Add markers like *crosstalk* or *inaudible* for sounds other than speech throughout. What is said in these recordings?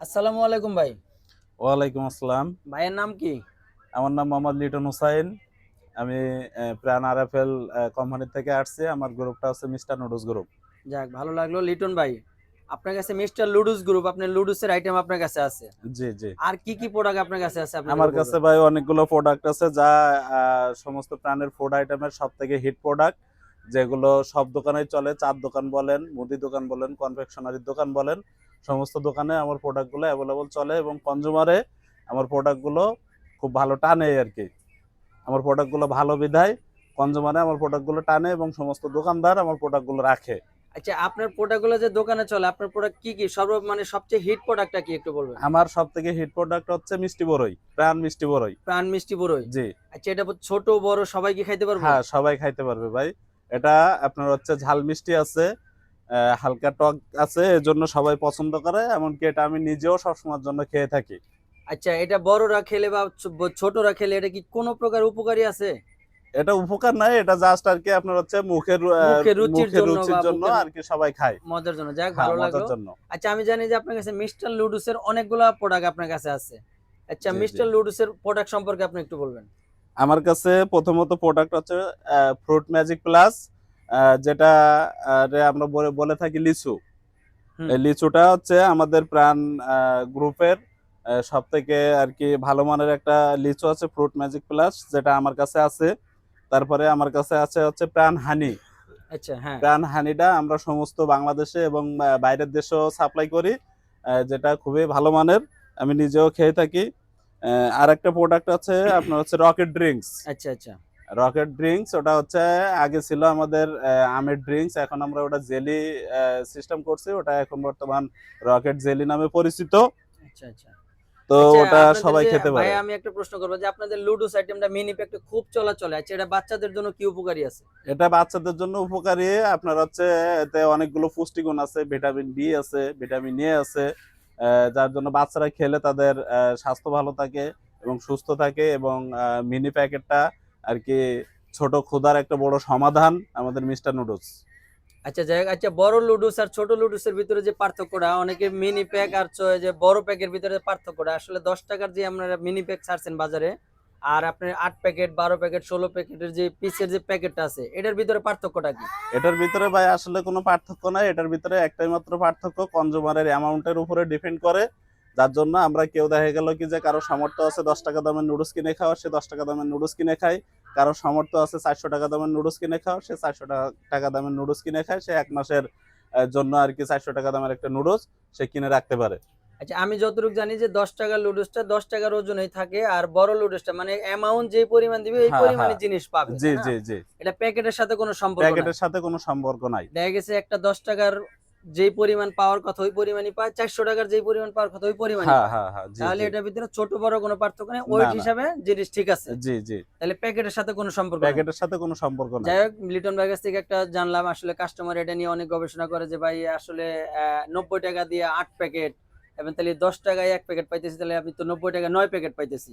আসসালামু আলাইকুম ভাই। ওয়ালাইকুম আসসালাম। ভাইয়ের নাম কি? আমার নাম মোহাম্মদ লিটন হুসাইন। আমি প্রাণ আরএফএল কোম্পানি থেকে আসছি। আমার গ্রুপটা হচ্ছে মিস্টার নুডলস গ্রুপ যাক ভালো লাগল। লিটন ভাই আপনার কাছে মিস্টার লুডুস গ্রুপ আপনার লুডুসের আইটেম আপনার কাছে আছে। জি জি। আর কি কি প্রোডাক্ট আপনার কাছে আছে আপনার আমার কাছে ভাই অনেকগুলো প্রোডাক্ট আছে যা সমস্ত প্রাণের ফুড আইটেমের সব থেকে হিট প্রোডাক্ট যেগুলো সব দোকানে চলে। চার দোকান বলেন মুদি দোকান বলেন কনফেকশনারির দোকান বলেন। সমস্ত দোকানে আমার প্রোডাক্টগুলো অ্যাভেলেবল চলে এবং কনজুমারে আমার প্রোডাক্টগুলো খুব ভালো টানে আর কি। আমার প্রোডাক্টগুলো ভালো বিধায় কনজুমারে আমার প্রোডাক্টগুলো টানে এবং সমস্ত দোকানদার আমার প্রোডাক্টগুলো রাখে। আচ্ছা আপনার প্রোডাক্টগুলো যে দোকানে চলে আপনার প্রোডাক্ট কি কি? সর্ব মানে সবচেয়ে হিট প্রোডাক্টটা কি একটু বলবেন? আমার সব থেকে হিট প্রোডাক্ট হচ্ছে মিষ্টি বড়ই প্রাণ মিষ্টি বড়ই প্রাণ মিষ্টি বড়ই জি। আচ্ছা এটা ছোট বড় সবাই কি খাইতে পারবে? হ্যাঁ সবাই খাইতে পারবে ভাই। এটা আপনার হচ্ছে ঝাল মিষ্টি আছে হালকা টক আছে এজন্য সবাই পছন্দ করে এমনকি এটা আমি নিজেও সবসময়ের জন্য খেয়ে থাকি। আচ্ছা এটা বড়রা খেলে বা ছোটরা খেলে এটা কি কোনো প্রকার উপকারী আছে? এটা উপকার নাই এটা জাস্ট আর কি আপনার হচ্ছে মুখের রুচির জন্য রুচির জন্য আর কি সবাই খায়। মজার জন্য যাক হ্যাঁ, ভালো লাগল। জন্য। আচ্ছা আমি জানি যে আপনার কাছে মিস্টার লুডুসের অনেকগুলা প্রোডাক্ট আপনার কাছে আছে। আচ্ছা। মিস্টার লুডুসের প্রোডাক্ট সম্পর্কে আপনি একটু বলবেন। আমার কাছে প্রথমত প্রোডাক্ট হচ্ছে ফ্রুট ম্যাজিক প্লাস যেটা আমরা বলে থাকি লিচু। এই লিচুটা হচ্ছে আমাদের প্রাণ গ্রুপের সব থেকে আর কি ভালো মানের একটা লিচু আছে ফ্রুট ম্যাজিক প্লাস যেটা আমার কাছে আছে। তারপরে আমার কাছে আছে হচ্ছে প্রাণ হানি। আচ্ছা হ্যাঁ। প্রাণ হানিটা আমরা সমস্ত বাংলাদেশে এবং বাইরের দেশেও সাপ্লাই করি যেটা খুবই ভালো মানের আমি নিজেও খেয়ে থাকি। আর একটা প্রোডাক্ট আছে আপনার হচ্ছে রকেট ড্রিঙ্কস আচ্ছা আচ্ছা। রকেট ড্রিঙ্কস ওটা হচ্ছে আগে ছিল আমাদের আমের ড্রিঙ্কস এখন আমরা ওটা জেলি সিস্টেম করছি ওটা এখন বর্তমান রকেট জেলি নামে পরিচিত। আচ্ছা আচ্ছা। তো আচ্ছা, ওটা সবাই খেতে পারে। ভাই আমি একটা প্রশ্ন করব যে আপনাদের লুডুস আইটেমটা মিনি প্যাকটা খুব চলাচলে আচ্ছা এটা বাচ্চাদের জন্য কি উপকারী আছে? এটা বাচ্চাদের জন্য উপকারী আপনার হচ্ছে এতে অনেকগুলো পুষ্টিগুণ আছে ভিটামিন বি আছে ভিটামিন এ আছে যার জন্য বাচ্চারা খেলে তাদের স্বাস্থ্য ভালো থাকে এবং সুস্থ থাকে এবং মিনি প্যাকেটটা আর কি ছোট ক্ষুধার একটা বড় সমাধান আমাদের মিস্টার নুডলস। আচ্ছা যাই আচ্ছা বড় লুডুস আর ছোট লুডুসের ভিতরে যে পার্থক্যটা অনেকে মিনি প্যাক আর যে বড় প্যাকের ভিতরে পার্থক্যটা আসলে দশ টাকার যে আপনারা মিনি প্যাক ছাড়ছেন বাজারে আর আপনার আট প্যাকেট বারো প্যাকেট ষোলো প্যাকেটের যে পিসের যে প্যাকেটটা আছে এটার ভিতরে পার্থক্যটা কি? এটার ভিতরে ভাই আসলে কোনো পার্থক্য নাই এটার ভিতরে একটাই মাত্র পার্থক্য কনজুমারের অ্যামাউন্টের উপরে ডিপেন্ড করে যার জন্য আমরা কেউ দেখা গেল কি যে কারও সামর্থ্য আছে দশ টাকা দামের নুডলস কিনে খাওয়া সে দশ টাকা দামের নুডলস কিনে খায়। কারও সামর্থ্য আছে চারশো টাকা দামের নুডলস কিনে খাওয়া সে চারশো টাকা দামের নুডলস কিনে খায়। সে এক মাসের জন্য আর কি চারশো টাকা দামের একটা নুডলস সে কিনে রাখতে পারে। আচ্ছা আমি যতটুকু জানি যে দশ টাকার লুডুসটা দশ টাকার ওজনই থাকে আর বড় লুডুসটা মানে অ্যামাউন্ট যে পরিমাণ দিবে এই হ্যাঁ, পরিমাণে হ্যাঁ। জিনিস পাবে জি জি জি। এটা প্যাকেটের সাথে কোনো সম্পর্ক প্যাকেটের সাথে কোনো সম্পর্ক নাই। দেখা গেছে একটা দশ টাকার যেই পরিমাণ পাওয়ার কথা ওই পরিমাণই পায় চারশো টাকার যেই পরিমাণ পাওয়ার কথা ওই পরিমাণই হ্যাঁ। হ্যাঁ হ্যাঁ তাহলে এটার ভিতরে ছোট বড় কোনো পার্থক্য নেই ওয়েট। হিসাবে জিনিস ঠিক আছে। জি জি। তাহলে প্যাকেটের সাথে কোনো সম্পর্ক প্যাকেটের সাথে কোনো সম্পর্ক নাই। যাই হোক লিটন ভাই থেকে একটা জানলাম আসলে কাস্টমার এটা নিয়ে অনেক গবেষণা করে যে ভাই আসলে নব্বই টাকা দিয়ে আট প্যাকেট এবং তাহলে দশ টাকায় এক প্যাকেট পাইতেছি তাহলে আমি তো নব্বই টাকা নয় প্যাকেট পাইতেছি।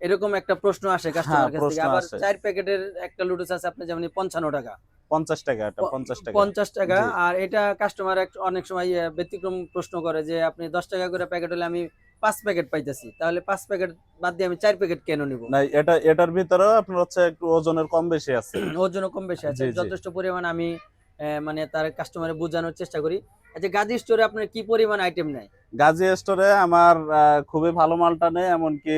এরকম একটা প্রশ্ন আসে কাস্টমার কাছ থেকে। আবার চার প্যাকেটের একটা লুডুস আছে আপনি যেমন পঞ্চান্ন টাকা। পঞ্চাশ টাকা এটা পঞ্চাশ টাকা। পঞ্চাশ টাকা। আর এটা কাস্টমার অনেক সময় ব্যতিক্রম প্রশ্ন করে যে আপনি দশ টাকা করে প্যাকেট হলে আমি পাঁচ প্যাকেট পাইতেছি। তাহলে পাঁচ প্যাকেট বাদ দিয়ে আমি চার প্যাকেট কেন নিব? না এটা এটার ভিতরেও আপনার হচ্ছে একটু ওজনের কম বেশি আছে। *clears throat* ওর কম বেশি আছে। যথেষ্ট পরিমাণ আমি মানে তার কাস্টমারে বোঝানোর চেষ্টা করি। আচ্ছা গাজী স্টোরে আপনার কি পরিমাণ আইটেম নেয়? গাজী স্টোরে আমার খুবই ভালো মালটা নেই এমনকি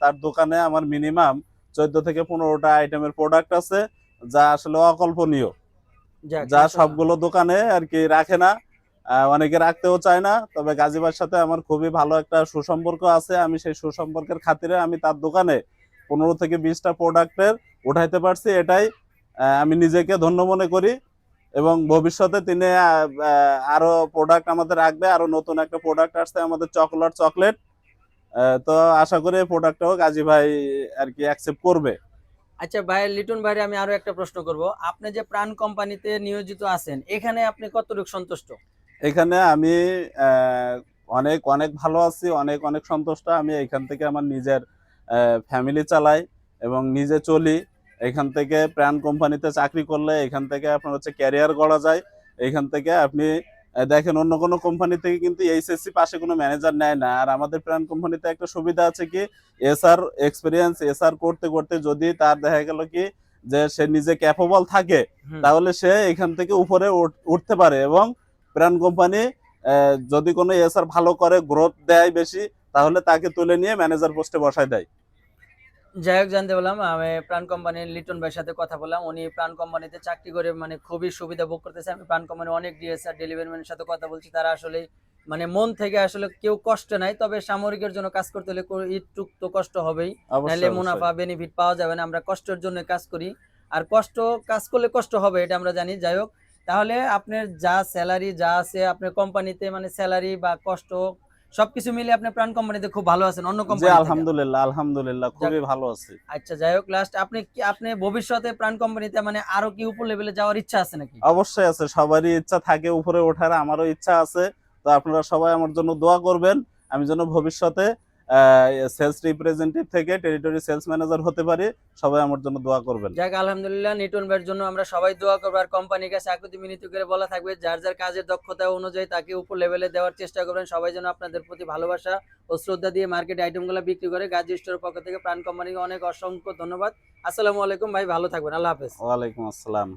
তার দোকানে আমার মিনিমাম চোদ্দ থেকে পনেরোটা আইটেমের প্রোডাক্ট আছে। যা আসলে অকল্পনীয়। যা সবগুলো দোকানে আর কি রাখে না। অনেকে রাখতেও চায় না তবে গাজীবার সাথে আমার খুবই ভালো একটা সুসম্পর্ক আছে। আমি সেই সুসম্পর্কের খাতিরে আমি তার দোকানে পনেরো থেকে বিশটা প্রোডাক্টের উঠাইতে পারছি এটাই আমি নিজেকে ধন্য মনে করি। এবং ভবিষ্যতে তিনি আরও প্রোডাক্ট আমাদের রাখবে আরও নতুন একটা প্রোডাক্ট আসছে আমাদের চকলেট চকলেট। তো আশা করি এই প্রোডাক্টটাও গাজী ভাই আর কি অ্যাকসেপ্ট করবে। আচ্ছা ভাই, লিটন ভাই, আমি আরও একটা প্রশ্ন করব। আপনি যে প্রাণ কোম্পানিতে নিয়োজিত আছেন, এখানে আপনি কতটুকু সন্তুষ্ট? এখানে আমি অনেক অনেক ভালো আছি, অনেক অনেক সন্তুষ্ট। আমি এখান থেকে আমার নিজের ফ্যামিলি চালাই এবং নিজে চলি। এখান থেকে প্রাণ কোম্পানিতে চাকরি করলে এখান থেকে আপনার হচ্ছে ক্যারিয়ার গড়া যায়। এখান থেকে আপনি দেখেন অন্য কোনো কোম্পানি থেকে কিন্তু এইচএসসি পাশে কোনো ম্যানেজার নেয় না। আর আমাদের প্রাণ কোম্পানিতে একটা সুবিধা আছে কি এসআর এক্সপিরিয়েন্স এসআর করতে করতে যদি তার দেখা গেল কি যে সে নিজে ক্যাপেবল থাকে তাহলে সে এখান থেকে উপরে উঠ- উঠতে পারে এবং প্রাণ কোম্পানি যদি কোনো এসআর ভালো করে গ্রোথ দেয় বেশি তাহলে তাকে তুলে নিয়ে ম্যানেজার পোস্টে বসায় দেয়। যাই হোক জানতে পারলাম আমি প্রাণ কোম্পানির লিটন ভাইয়ের সাথে কথা বললাম। উনি প্রাণ কোম্পানিতে চাকরি করে মানে খুবই সুবিধা ভোগ করতেছে। আমি প্রাণ কোম্পানির অনেক ডিএসআর ডেলিভারি ম্যানের সাথে কথা বলছি। তারা আসলে মানে মন থেকে আসলে কেউ কষ্ট নাই তবে সামরিকের জন্য কাজ করতে হলে একটুক তো কষ্ট হবেই। নাহলে মুনাফা বেনিফিট পাওয়া যাবে না। আমরা কষ্টের জন্য কাজ করি। আর কষ্ট কাজ করলে কষ্ট হবে এটা আমরা জানি। যাই হোক তাহলে আপনার যা স্যালারি যা আছে আপনার কোম্পানিতে মানে স্যালারি বা কষ্ট সবকিছু মিলে আপনি প্রাণ কোম্পানিতে খুব ভালো আছেন অন্য কোম্পানি আলহামদুলিল্লাহ আলহামদুলিল্লাহ খুবই ভালো আছে। আচ্ছা যাই হোক লাস্ট আপনি কি আপনি ভবিষ্যতে প্রাণ কোম্পানিতে মানে আরও কি উপর লেভেলে যাওয়ার ইচ্ছা আছে নাকি? অবশ্যই আছে সবারই ইচ্ছা থাকে উপরে ওঠার আমারও ইচ্ছা আছে। তো আপনারা সবাই আমার জন্য দোয়া করবেন আমি যেন ভবিষ্যতে সেলস রিপ্রেজেন্টেটিভ থেকে টেরিটরি সেলস ম্যানেজার হতে পারি সবাই আমার জন্য দোয়া করবেন। যাক আলহামদুলিল্লাহ নিটন ভাইয়ের জন্য আমরা সবাই দোয়া করব আর কোম্পানির কাছে আকুতি মিনতি করে বলা থাকবে যার যার কাজের দক্ষতা অনুযায়ী তাকে উপর লেভেলে দেওয়ার চেষ্টা করবেন সবাই যেন আপনাদের প্রতি ভালোবাসা ও শ্রদ্ধা দিয়ে মার্কেট আইটেমগুলো বিক্রি করে গাজী স্টোরের পক্ষ থেকে প্রাণ কোম্পানিকে অনেক অসংখ্য ধন্যবাদ। আসসালামু আলাইকুম ভাই ভালো থাকবেন আল্লাহ হাফেজ। ওয়ালাইকুম আসসালাম।